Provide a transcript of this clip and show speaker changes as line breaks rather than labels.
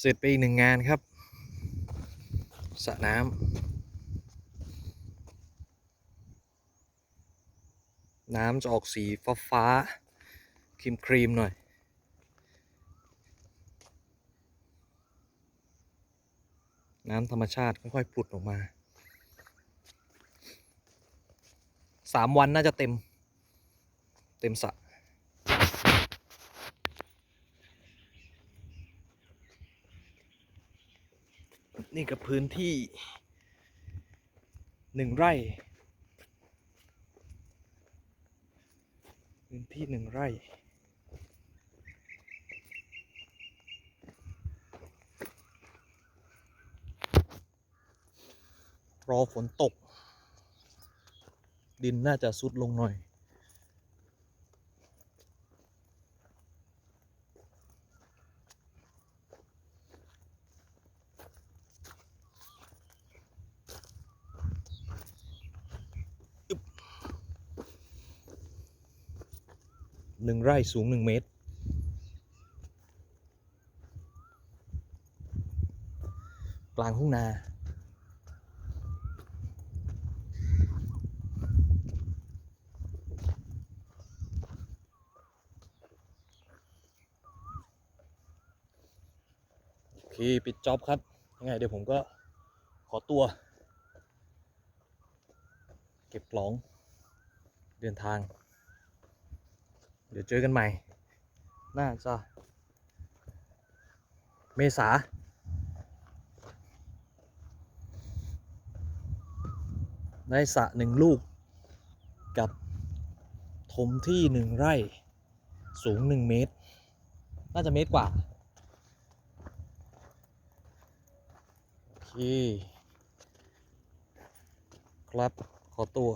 เสร็จไปอีกหนึ่งงานครับสระน้ำน้ำจะออกสีฟ้าฟ้าครีมครีมๆหน่อย น้ำธรรมชาติค่อยๆผุดออกมาสามวันน่าจะเต็ม เต็มสระ นี่กับพื้นที่หนึ่งไร่ พื้นที่หนึ่งไร่ รอฝนตก ดินน่าจะซุดลงหน่อย หนึ่งไร่สูงหนึ่งเมตร กลางทุ่งนา โอเค ปิดจ็อบครับ ยังไงเดี๋ยวผมก็ขอตัว เก็บของเดินทาง เดี๋ยวเจอกันใหม่ น่าจะเมษาได้สะหนึ่งลูก กับถมที่หนึ่งไร่ สูงหนึ่งเมตร น่าจะเมตรกว่า โอเค ครับ ขอตัว